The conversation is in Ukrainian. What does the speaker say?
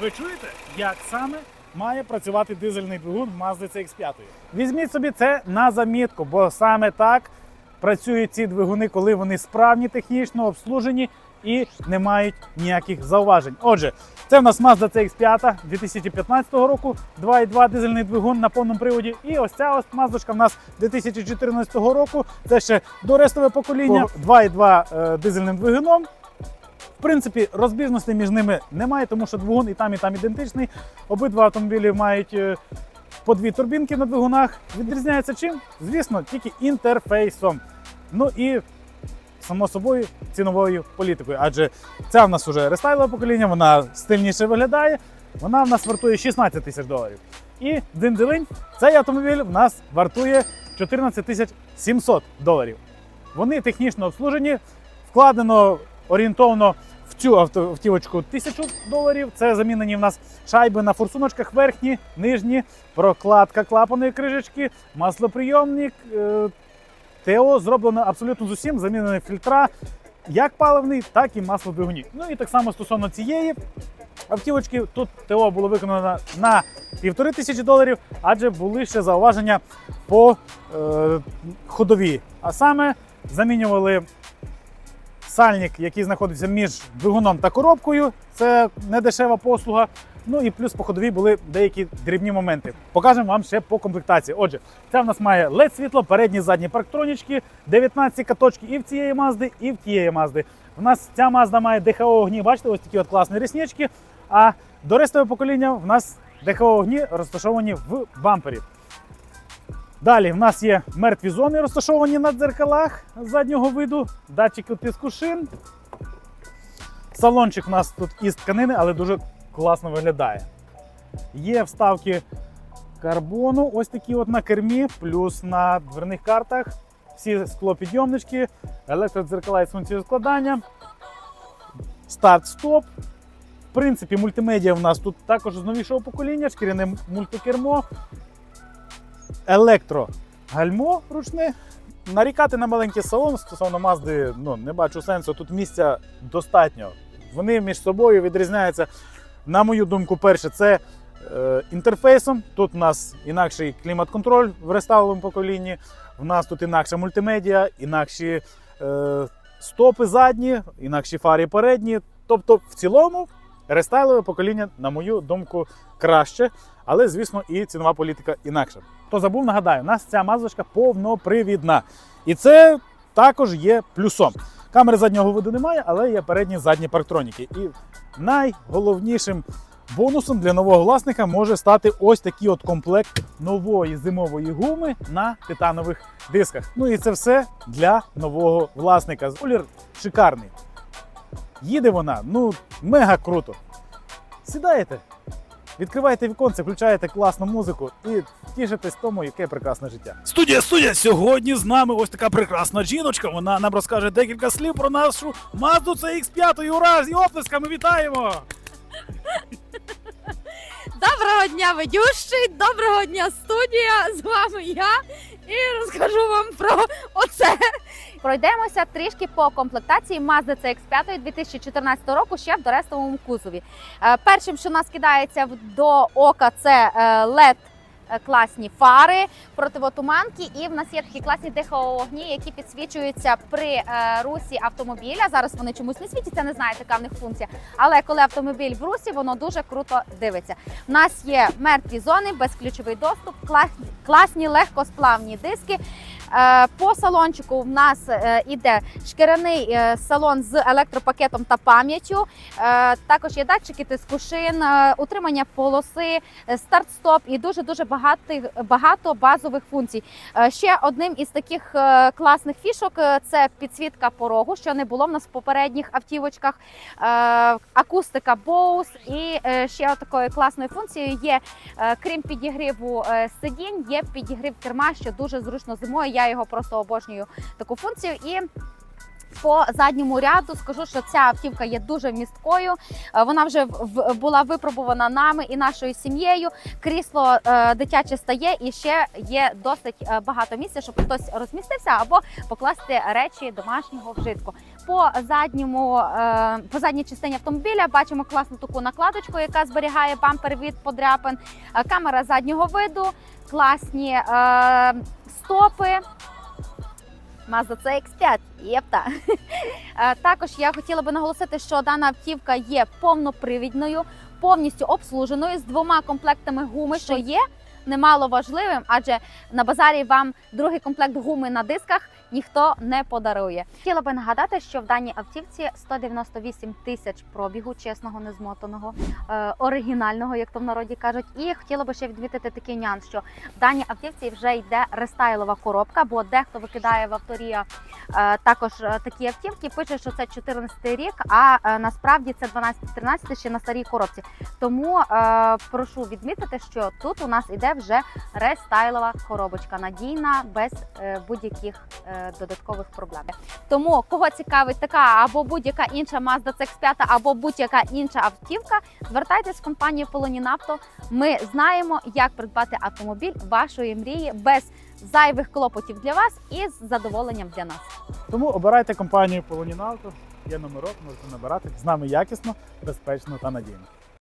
Ви чуєте, як саме має працювати дизельний двигун Mazda CX-5? Візьміть собі це на замітку, бо саме так працюють ці двигуни, коли вони справні, технічно обслужені і не мають ніяких зауважень. Отже, це в нас Mazda CX-5 2015 року, 2.2 дизельний двигун на повному приводі. І ось ця ось Маздочка в нас 2014 року. Це ще дорестове покоління, 2.2 е, дизельним двигуном. В принципі, розбіжностей між ними немає, тому що двигун і там, і там ідентичний. Обидва автомобілі мають е, по дві турбінки на двигунах. Відрізняється чим? Звісно, тільки інтерфейсом. Ну і само собою ціновою політикою. Адже ця в нас вже рестайлове покоління, вона стильніше виглядає. Вона в нас вартує 16 тисяч доларів. І динь цей автомобіль в нас вартує 14 тисяч 700 доларів. Вони технічно обслужені, вкладено орієнтовно в цю автівочку 1000 доларів. Це замінені в нас шайби на форсуночках верхні, нижні, прокладка клапаної кришечки, маслоприйомник. е, ТО зроблено абсолютно з усім, замінені фільтра, як паливний, так і маслодвигуні. Ну і так само стосовно цієї автівочки, тут ТО було виконано на півтори тисячі доларів, адже були ще зауваження по е, ходовій. А саме замінювали сальник, який знаходиться між двигуном та коробкою. Це не дешева послуга. Ну і плюс по ходовій були деякі дрібні моменти. Покажемо вам ще по комплектації. Отже, це в нас має led світло, передні задні парктронічки, 19 каточки і в цієї мазди, і в тієї мазди. У нас ця мазда має ДХО огні, бачите, ось такі от класні ріснички. А до рестове покоління в нас ДХО огні розташовані в бампері. Далі в нас є мертві зони, розташовані на дзеркалах заднього виду, датчики тиску шин. Салончик у нас тут із тканини, але дуже класно виглядає. Є вставки карбону, ось такі от на кермі, плюс на дверних картах. Всі склопідйомнички, електродзеркала функцією складання, старт-стоп. В принципі, мультимедіа в нас тут також з новішого покоління, шкіряне мультикермо, електрогальмо ручне. Нарікати на маленький салон стосовно Мазди ну, не бачу сенсу. Тут місця достатньо. Вони між собою відрізняються. На мою думку, перше, це е, інтерфейсом. Тут у нас інакший клімат-контроль в рестайловому поколінні. В нас тут інакша мультимедіа, інакші е, стопи задні, інакші фари передні. Тобто, в цілому, рестайлове покоління, на мою думку, краще, але, звісно, і цінова політика інакша. Хто забув, нагадаю, у нас ця мазочка повнопривідна. І це також є плюсом. Камери заднього виду немає, але є передні задні парктроніки. І найголовнішим бонусом для нового власника може стати ось такий от комплект нової зимової гуми на титанових дисках. Ну і це все для нового власника. Колір шикарний. Їде вона, ну, мега круто. Сідаєте, відкриваєте віконце, включаєте класну музику і тішитесь тому, яке прекрасне життя. Студія, студія! Сьогодні з нами ось така прекрасна жіночка. Вона нам розкаже декілька слів про нашу Mazda CX-5. Ура! З оплесками вітаємо! Доброго дня, ведющий! Доброго дня, студія! З вами я і розкажу вам про оце. Пройдемося трішки по комплектації Mazda CX-5 2014 року ще в дорестовому кузові. Е, Першим, що нас кидається до ока, це е, LED е, класні фари, противотуманки, і в нас є такі класні дихоогні, які підсвічуються при е, русі автомобіля. Зараз вони чомусь не світяться, не знаю, яка в них функція. Але коли автомобіль в русі, воно дуже круто дивиться. У нас є мертві зони, безключовий доступ, класні легкосплавні диски. Е, По салончику в нас е, іде шкіряний е, салон з електропакетом та пам'яттю. Також є датчики тиску шин, утримання полоси, старт-стоп і дуже дуже багато, базових функцій. Ще одним із таких класних фішок це підсвітка порогу, що не було в нас в попередніх автівочках. Акустика Bose і ще такою класною функцією є, крім підігріву сидінь, є підігрів керма, що дуже зручно зимою. Я його просто обожнюю таку функцію. І по задньому ряду скажу, що ця автівка є дуже місткою. Е, Вона вже була випробувана нами і нашою сім'єю. Крісло е, дитяче стає, і ще є досить е, багато місця, щоб хтось розмістився або покласти речі домашнього вжитку. По задньому е, по задній частині автомобіля бачимо класну таку накладочку, яка зберігає бампер від подряпин. Е, Камера заднього виду, класні е, стопи. Mazda CX-5, єпта. Також я хотіла би наголосити, що дана автівка є повнопривідною, повністю обслуженою з двома комплектами гуми, що є немало важливим, адже на базарі вам другий комплект гуми на дисках ніхто не подарує. Хотіла би нагадати, що в даній автівці 198 тисяч пробігу, чесного, незмотаного, е, оригінального, як то в народі кажуть. І хотіла би ще відмітити такий нюанс, що в даній автівці вже йде рестайлова коробка, бо дехто викидає в авторія е, також е, такі автівки. Пише, що це 14 рік, а е, насправді це 12-13 ще на старій коробці. Тому е, прошу відмітити, що тут у нас іде вже рестайлова коробочка, надійна, без е, будь-яких е, додаткових проблем. Тому кого цікавить така або будь-яка інша Mazda CX-5, або будь-яка інша автівка, звертайтесь в компанію Полонінавто. Ми знаємо, як придбати автомобіль вашої мрії без зайвих клопотів для вас і з задоволенням для нас. Тому обирайте компанію Полонінавто, є номерок, можете набирати. З нами якісно, безпечно та надійно.